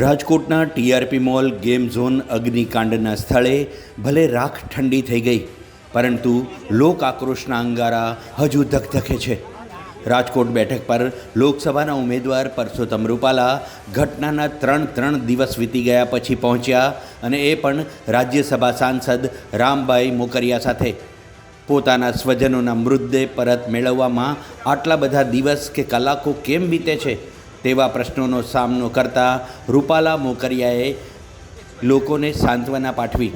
રાજકોટના TRP mall game zone અગ્નિકાંડના સ્થળે ભલે રાખ ઠંડી થઈ ગઈ, પરંતુ લોક આક્રોશના અંગારા હજુ ધકધકે છે. રાજકોટ બેઠક પર લોકસભાના ઉમેદવાર પરસોત્તમ રૂપાલા ઘટનાના ત્રણ ત્રણ દિવસ વીતી ગયા પછી પહોંચ્યા અને એ પણ રાજ્યસભા સાંસદ રામભાઈ મોકરિયા સાથે. પોતાના સ્વજનોના મૃતદેહ પરત મેળવવામાં આટલા બધા દિવસ કે કલાકો કેમ વીતે છે? તેવા પ્રશ્નોનો સામનો કરતા રૂપાલા મોકરિયાએ લોકોને સાંત્વના પાઠવી.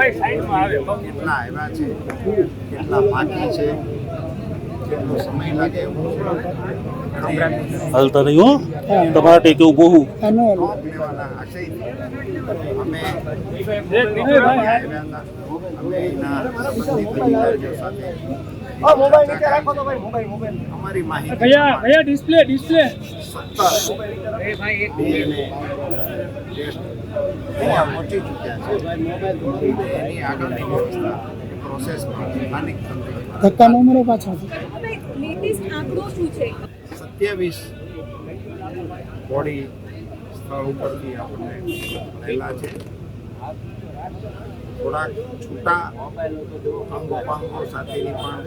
કેટલા આવ્યા છે કેટલા બાકી છે કેટલો સમય લાગે એવું છે હાલતા નહીં હો તમારા ટેકે ઊભો હું અમે અમારી માહિતી ડિસ્પ્લે ડિસ્પ્લે પહોંચી ચૂક્યા છે. પ્રોસેસમાં સ્થાનિક તંત્ર ધક્કા ન પાછા. લેટેસ્ટ આંકડો શું છે? સત્યાવીસ બોડી સ્થળ ઉપરથી આપણને મળેલા છે. થોડાક છૂટા અંગો પાંગો સાથેની પણ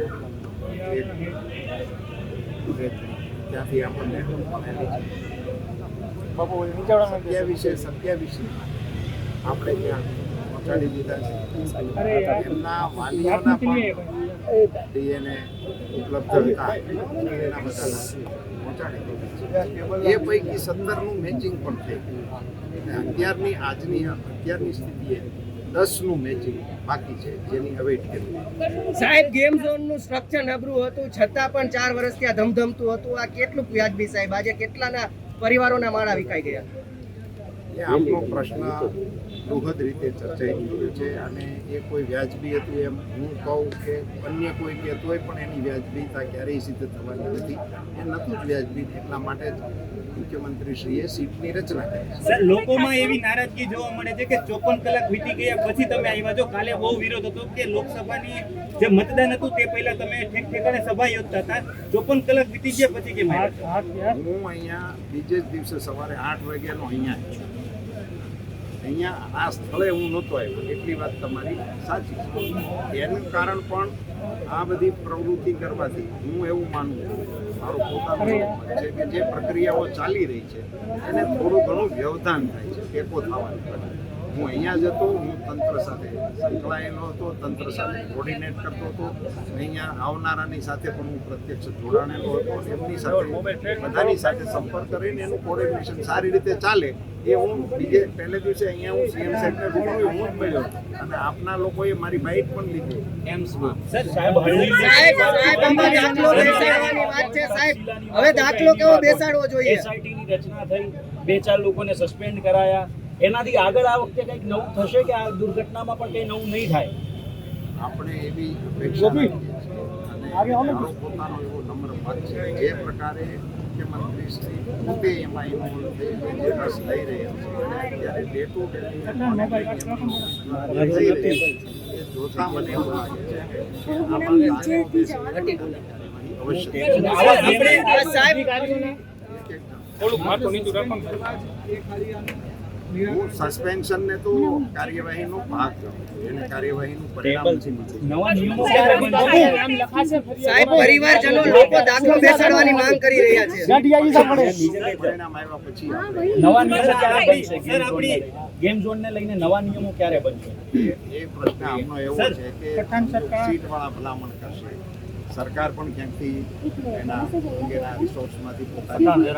ત્યાંથી આપણને સત્યાવીસે સત્યાવીસે. આપણે ત્યાં પહોંચાડી દીધા છે. એમના વાલીઓના પણ ડીએનએ ઉપલબ્ધ હતા. એના બધાના એ પૈકી સત્તરનું મેચિંગ પણ થઈ ગયું. અત્યારની આજની અત્યારની સ્થિતિએ દસનું મેચિંગ બાકી છે, જેની કરી સાહેબ ગેમ ઝોનનું સ્ટ્રક્ચર નબળું હતું, છતાં પણ ચાર વર્ષ ત્યાં ધમધમતું હતું. આ કેટલું વ્યાજબી સાહેબ? આજે કેટલાના પરિવારોના માળા વિકાઈ ગયા? એ આપનો પ્રશ્ન દુઃખદ રીતે ચર્ચાઈ ગયો છે અને એ કોઈ વ્યાજબી હતું એમ હું કહું કે અન્ય કોઈ કહેતો હોય પણ એની વ્યાજબીતા ક્યારેય સિદ્ધ થવાની નથી. એ નહોતું જ વ્યાજબી એટલા માટે જ મુખ્યમંત્રીશ્રીએ સીટની રચના કરી સર લોકોમાં એવી નારાજગી જોવા મળે છે કે ચોપન કલાક વીતી ગયા પછી તમે આવ્યા છો. કાલે બહુ વિરોધ હતો કે લોકસભાની જે મતદાન હતું તે પહેલા તમે ઠેક ઠેકાણે સભા યોજતા હતા. ચોપન કલાક વીતી ગયા પછી કેમ? હું અહીંયા બીજે જ દિવસે સવારે આઠ વાગ્યાનો અહીંયા છું. અહીંયા આ સ્થળે હું નહોતો આવ્યો એટલી વાત તમારી સાચી છે. એનું કારણ પણ આ બધી પ્રવૃત્તિ કરવાથી હું એવું માનું છું. મારો પોતાનો કે જે પ્રક્રિયાઓ ચાલી રહી છે એને થોડું ઘણું વ્યવધાન થાય છે ટેકો થવાની. હું અહીંયા જ હતો હું તંત્ર સાથે સંકળાયેલો હતો તંત્ર સાથે કોર્ડિનેટ કરતો હતો. અહીંયા આવનારાની સાથે પણ હું પ્રત્યક્ષ જોડાણેલો હતો એમની સાથે બધાની સાથે સંપર્ક કરીને એનું કોર્ડિનેશન સારી રીતે ચાલે એ હું બીજે પહેલે દિવસે અહીંયા હું સીએમ સાહેબને રૂબરૂ હું જ મળ્યો. અને આપના લોકોએ મારી બાઇક પણ લીધી. એમ્સમાં હવે દાખલો કેવો બેસાડવો જોઈએ? ની રચના થઈ બે ચાર લોકોને સસ્પેન્ડ કરાયા. એનાથી આગળ આ વખતે કંઈક નવું થશે કે આ દુર્ઘટનામાં પણ કંઈ નવું નહીં થાય? આપણે એવી અને પોતાનો એવો નમ્ર મત છે જે પ્રકારે મુખ્યમંત્રી શ્રી પોતે એમાં ઇન્વોલ્વ થઈ જે રસ લઈ રહ્યા છે અને અત્યારે ડે ટુ ડે જોતા મને એવું લાગે છે કે આમાં કાયમી અવશ્ય. આવા આપણે આ સાહેબ હું સસ્પેન્શન ને તો કાર્યવાહીનો ભાગ એને કાર્યવાહીનું પરિણામ છે નવા નિયમો ક્યારે સાહેબ પરિવારજનો લોકો દાખલો બેસાડવાની માંગ કરી રહ્યા છે. પરિણામ આવ્યા પછી આપણે નવા નિયમો ક્યારે બનશે? સર આપણી ગેમ ઝોનને લઈને નવા નિયમો ક્યારે બનશે? એ પ્રશ્ન આમનો એવો છે કે સીટ વાળા ભલામણ કરશે. સરકાર પણ ક્યાંકથી એના અંગેના રિસોર્સમાંથી પોતાની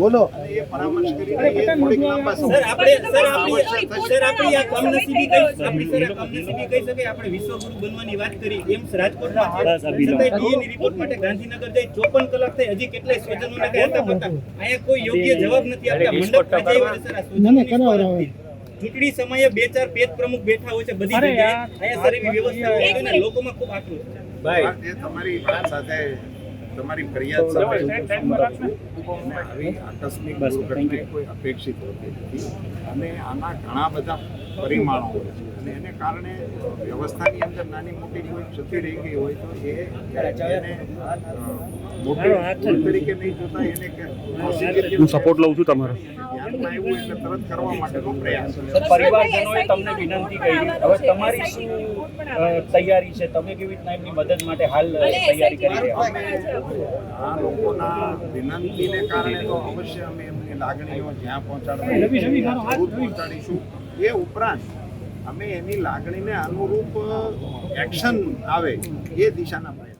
બોલો. એ પરામર્શ કરીને એ થોડીક લાંબા સર આપણે સર આપણી સર આપણી આ કમનસીબી કઈ આપણી સર કમનસીબી કહી શકે? આપણે વિશ્વગુરુ બનવાની વાત કરી. એમ રાજકોટમાં છતાંય DA ની રિપોર્ટ માટે ગાંધીનગર જઈ ચોપન કલાક થઈ. હજી કેટલાય સ્વજનોને કહેતા હતા પતા? અહીંયા કોઈ યોગ્ય જવાબ નથી આપ્યા મંડપ રચાઈ સર આ સ્વજનોની નિષ્ફળતા ચૂંટણી સમયે બે ચાર પેજ પ્રમુખ બેઠા હોય છે બધી જગ્યાએ. અહીંયા સર એવી વ્યવસ્થા લોકોમાં ખૂબ આક્રોશ છે. એ તમારી વાત સાથે તમારી ફરિયાદ સાથે આવી આકસ્મિક દુર્ઘટના કોઈ અપેક્ષિત હોતી નથી. અને આના ઘણા બધા પરિમાણો હોય છે. અને એને કારણે વ્યવસ્થાની અંદર નાની મોટી કોઈ ક્ષતિ રહી ગઈ હોય તો એ એને મોટી તરીકે નહીં જોતા એને હું સપોર્ટ લઉં છું તમારો. ધ્યાનમાં આવ્યું એટલે તરત કરવા માટેનો પ્રયાસ પરિવારજનોએ તમને વિનંતી કરી. હવે તમારી શું તૈયારી છે? તમે કેવી રીતના એમની મદદ માટે હાલ તૈયારી કરી રહ્યા આ લોકોના વિનંતીને કારણે તો અવશ્ય અમે એમની લાગણીઓ જ્યાં પહોંચાડવાની જરૂર પહોંચાડીશું. એ ઉપરાંત અમે એની લાગણીને અનુરૂપ એક્શન આવે એ દિશાના પ્રયત્ન